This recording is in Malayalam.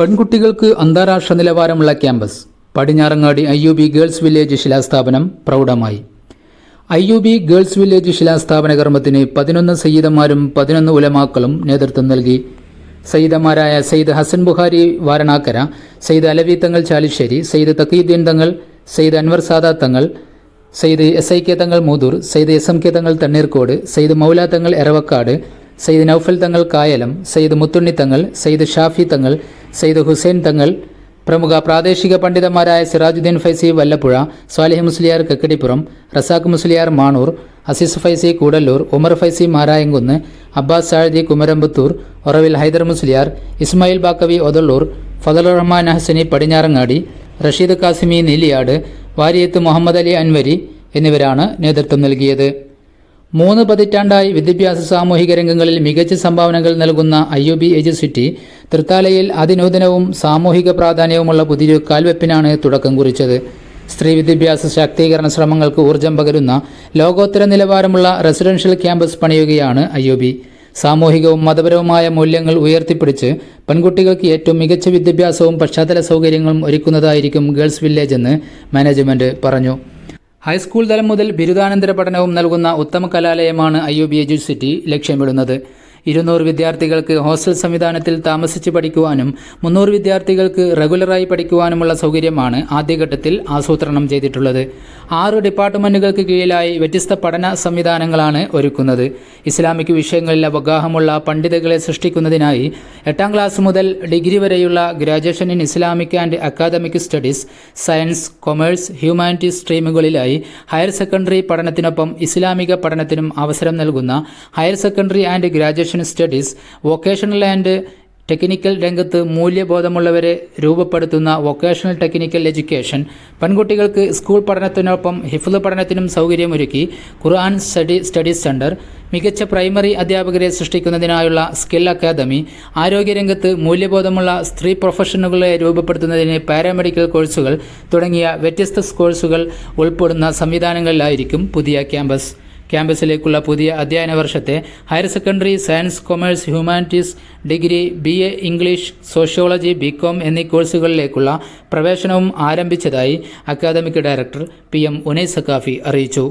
പെൺകുട്ടികൾക്ക് അന്താരാഷ്ട്ര നിലവാരമുള്ള campus. Padinjarangadi I U B girls village ശിലാസ്ഥാപനം പ്രൗഢമായി. I U B girls village ശിലാസ്ഥാപന കർമ്മത്തിന് പതിനൊന്ന് സയ്യിദന്മാരും പതിനൊന്ന് ഉലമാക്കളും നേതൃത്വം നൽകി. സയ്യിദന്മാരായ സയ്യിദ് ഹസൻ ബുഹാരി വാരണാക്കര സയ്യിദ് അലവി തങ്ങൾ ചാലിശ്ശേരി സയ്യിദ് തക്കീദ്ദീൻ തങ്ങൾ സയ്യിദ് അൻവർ സാദാ തങ്ങൾ Sayyid S I K Thangal Moothur Sayyid S M K Thangal Thanneerkode Sayyid മൗല തങ്ങൾ എറവക്കാട് സയ്യിദ് നൌഫൽ തങ്ങൾ കായലം സയ്യിദ് മുത്തുണ്ണി തങ്ങൾ സയ്യിദ് ഷാഫി തങ്ങൾ സയ്യിദ് ഹുസൈൻ തങ്ങൾ പ്രമുഖ പ്രാദേശിക പണ്ഡിതന്മാരായ സിറാജുദ്ദീൻ ഫൈസി വല്ലപ്പുഴ സ്വാലിഹ് മുസ്ലിയാർ കക്കടിപ്പുറം റസാഖ് മുസ്ലിയാർ മാണൂർ അസീസ് ഫൈസി കൂടല്ലൂർ ഉമർ ഫൈസി മാരായങ്കുന്ന് അബ്ബാസ് സാഴദി കുമരമ്പത്തൂർ ഒറവിൽ ഹൈദർ മുസ്ലിയാർ ഇസ്മായിൽ ബാക്കവി ഒതള്ളൂർ ഫതൽ റഹ്മാൻ ഹസനി പടിഞ്ഞാറങ്ങാടി റഷീദ് കാസിമി നീലിയാട് വാരിയത്ത് മുഹമ്മദ് അലി അൻവരി എന്നിവരാണ് നേതൃത്വം നൽകിയത്. മൂന്ന് പതിറ്റാണ്ടായി വിദ്യാഭ്യാസ സാമൂഹിക രംഗങ്ങളിൽ മികച്ച സംഭാവനകൾ നൽകുന്ന ഐ യു ബി എജുസിറ്റി തൃത്താലയിൽ അതിനൂതനവും സാമൂഹിക പ്രാധാന്യവുമുള്ള പുതിയൊരു കാൽവെപ്പിനാണ് തുടക്കം കുറിച്ചത്. സ്ത്രീ വിദ്യാഭ്യാസ ശാക്തീകരണ ശ്രമങ്ങൾക്ക് ഊർജം പകരുന്ന ലോകോത്തര നിലവാരമുള്ള റെസിഡൻഷ്യൽ ക്യാമ്പസ് പണിയുകയാണ് ഐ യു ബി. സാമൂഹികവും മതപരവുമായ മൂല്യങ്ങൾ ഉയർത്തിപ്പിടിച്ച് പെൺകുട്ടികൾക്ക് ഏറ്റവും മികച്ച വിദ്യാഭ്യാസവും പശ്ചാത്തല സൗകര്യങ്ങളും ഒരുക്കുന്നതായിരിക്കും ഗേൾസ് വില്ലേജ് എന്ന് മാനേജ്മെന്റ് പറഞ്ഞു. ഹൈസ്കൂൾ തലം മുതൽ ബിരുദാനന്തര പഠനവും നൽകുന്ന ഉത്തമ കലാലയമാണ് ഐ യു ബി എജുസിറ്റി ലക്ഷ്യമിടുന്നത്. ഇരുന്നൂറ് വിദ്യാർത്ഥികൾക്ക് ഹോസ്റ്റൽ സംവിധാനത്തിൽ താമസിച്ച് പഠിക്കുവാനും മുന്നൂറ് വിദ്യാർത്ഥികൾക്ക് റെഗുലറായി പഠിക്കുവാനുമുള്ള സൗകര്യമാണ് ആദ്യഘട്ടത്തിൽ ആസൂത്രണം ചെയ്തിട്ടുള്ളത്. ആറ് ഡിപ്പാർട്ട്മെന്റുകൾക്ക് കീഴിലായി വ്യത്യസ്ത പഠന സംവിധാനങ്ങളാണ് ഒരുക്കുന്നത്. ഇസ്ലാമിക് വിഷയങ്ങളിൽ അവഗാഹമുള്ള പണ്ഡിതകളെ സൃഷ്ടിക്കുന്നതിനായി എട്ടാം ക്ലാസ് മുതൽ ഡിഗ്രി വരെയുള്ള graduation in Islamic and academic studies science commerce humanities സ്ട്രീമുകളിലായി higher secondary പഠനത്തിനൊപ്പം ഇസ്ലാമിക പഠനത്തിനും അവസരം നൽകുന്ന higher secondary and graduation studies vocational and technical രംഗത്ത് മൂല്യബോധമുള്ളവരെ രൂപപ്പെടുത്തുന്ന വൊക്കേഷണൽ ടെക്നിക്കൽ എഡ്യൂക്കേഷൻ പെൺകുട്ടികൾക്ക് സ്കൂൾ പഠനത്തിനൊപ്പം ഹിഫ്ല് പഠനത്തിനും സൗകര്യമൊരുക്കി ഖുർആൻ സ്റ്റഡി സ്റ്റഡീസ് സെന്റർ മികച്ച പ്രൈമറി അധ്യാപകരെ സൃഷ്ടിക്കുന്നതിനായുള്ള സ്കിൽ അക്കാദമി ആരോഗ്യരംഗത്ത് മൂല്യബോധമുള്ള സ്ത്രീ പ്രൊഫഷണലുകളെ രൂപപ്പെടുത്തുന്നതിന് പാരാമെഡിക്കൽ കോഴ്സുകൾ തുടങ്ങിയ വ്യത്യസ്ത കോഴ്സുകൾ ഉൾപ്പെടുന്ന സംവിധാനങ്ങളിലായിരിക്കും പുതിയ ക്യാമ്പസ് ക്യാമ്പസിലേക്കുള്ള പുതിയ അധ്യയന വർഷത്തെ higher secondary science commerce humanities degree B A English sociology B com എന്നീ കോഴ്സുകളിലേക്കുള്ള പ്രവേശനവും ആരംഭിച്ചതായി academic director P M Unais Saqafi അറിയിച്ചു.